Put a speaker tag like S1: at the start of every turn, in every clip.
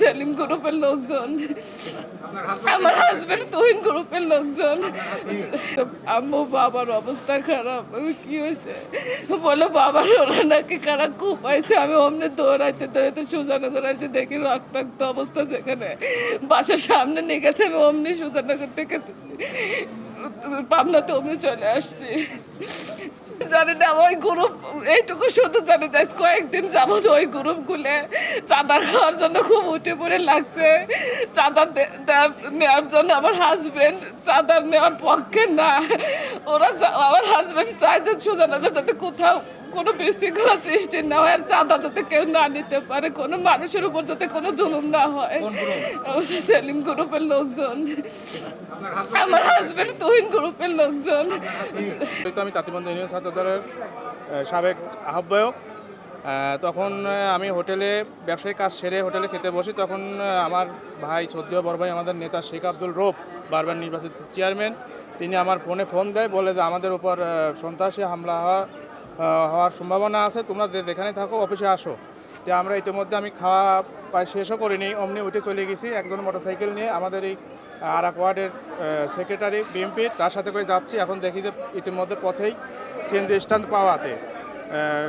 S1: সেলিম গ্রুপের লোকজন। আমার হাজবেন্ড তুহিন গ্রুপের লোকজন। আম্মু, বাবার অবস্থা খারাপ। আমি কি হয়েছে? বলে, বাবার ওরা নাকি কারা খুব পাইছে আমি অমনি দৌড়াইতে দৌড়াইতে সুজানগর এসে দেখি রক্তাক্ত অবস্থা যেখানে বাসার সামনে নিয়ে গেছে, আমি অমনি সুজানগর থেকে পাবনাতে অমনি চলে আসছি। জানে না, ওই গ্রুপ এইটুকু শুধু জানে যাই কয়েকদিন যাবত ওই গ্রুপ গুলে চাঁদা খাওয়ার জন্য খুব উঠে পড়ে লাগছে। চাঁদা নেওয়ার জন্য আমার হাজবেন্ড চাঁদা নেওয়ার পক্ষে না। ওরা আমার হাজবেন্ড চায় যে সুজানগর যাতে কোথাও কোনো বিশৃঙ্খলা সৃষ্টি না হয় আর চাঁদা যাতে কেউ না নিতে পারে কোনো মানুষের উপর যাতে কোনো জুলুম না হয়। সেলিম গ্রুপের লোকজন। আমার হাজবেন্ড তুহিন গ্রুপের লোকজন।
S2: তো আমি তাঁতিবন্ধ ইউনিয়ন ছাত্র দলের সাবেক আহ্বায়ক। তখন আমি হোটেলে ব্যবসায়িক কাজ সেরে হোটেলে খেতে বসি। তখন আমার ভাই সদ্য বড় ভাই আমাদের নেতা শেখ আব্দুল রোপ বারবার নির্বাচিত চেয়ারম্যান তিনি আমার ফোনে ফোন দেয় বলে যে আমাদের উপর সন্ত্রাসী হামলা হওয়া হওয়ার সম্ভাবনা আছে, তোমরা যে- যেখানে থাকো, অফিসে আসো। তো আমরা ইতিমধ্যে আমি খাওয়া প্রায় শেষও করিনি, অমনি উঠে চলে গেছি, একজন মোটরসাইকেল নিয়ে আমাদের এই আরাক ওয়ার্ডের সেক্রেটারি বিএমপির তার সাথে করে যাচ্ছি। এখন দেখি যে ইতিমধ্যে পথেই সিএনজি স্ট্যান্ড পাওয়াতে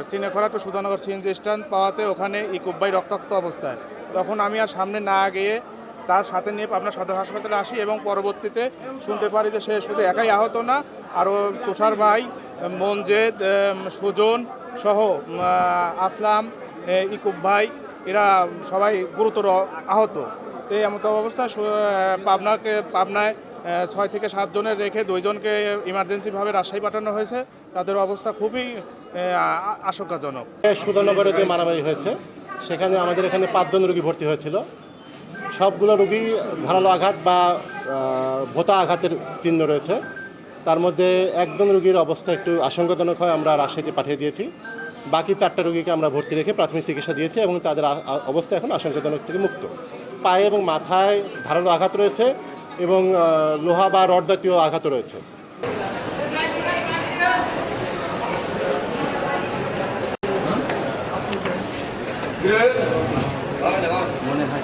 S2: চিনেখরা টু সুধানগর সিএনজি স্ট্যান্ড পাওয়াতে ওখানে ইকুব্বাই রক্তাক্ত অবস্থায়। তখন আমি আর সামনে না গিয়ে তার সাথে নিয়ে আপনার সদর হাসপাতালে আসি এবং পরবর্তীতে শুনতে পারি যে সে শুধু একাই আহত না, আরও তুষার ভাই মঞ্জেদ সুজন সহ আসলাম ইকুব ভাই এরা সবাই গুরুতর আহত। তো এমত আহ, পাবনাকে পাবনায় ছয় থেকে সাতজনের রেখে দুইজনকে ইমার্জেন্সিভাবে রাজশাহী পাঠানো হয়েছে। তাদের অবস্থা খুবই আশঙ্কাজনক।
S3: সুধানগরে যে মারামারি হয়েছে সেখানে আমাদের এখানে পাঁচজন রুগী ভর্তি হয়েছিল। সবগুলো রুগী ধারালো আঘাত বা ভোতা আঘাতের চিহ্ন রয়েছে। তার মধ্যে একজন রুগীর অবস্থা একটু আশঙ্কাজনক হয়, আমরা রাজশাহীতে পাঠিয়ে দিয়েছি। বাকি চারটা রুগীকে আমরা ভর্তি রেখে প্রাথমিক চিকিৎসা দিয়েছি এবং তাদের অবস্থা এখন আশঙ্কাজনক থেকে মুক্ত। পায়ে এবং মাথায় ধারালো আঘাত রয়েছে এবং লোহা বা রড জাতীয় আঘাত রয়েছে। মনে হয়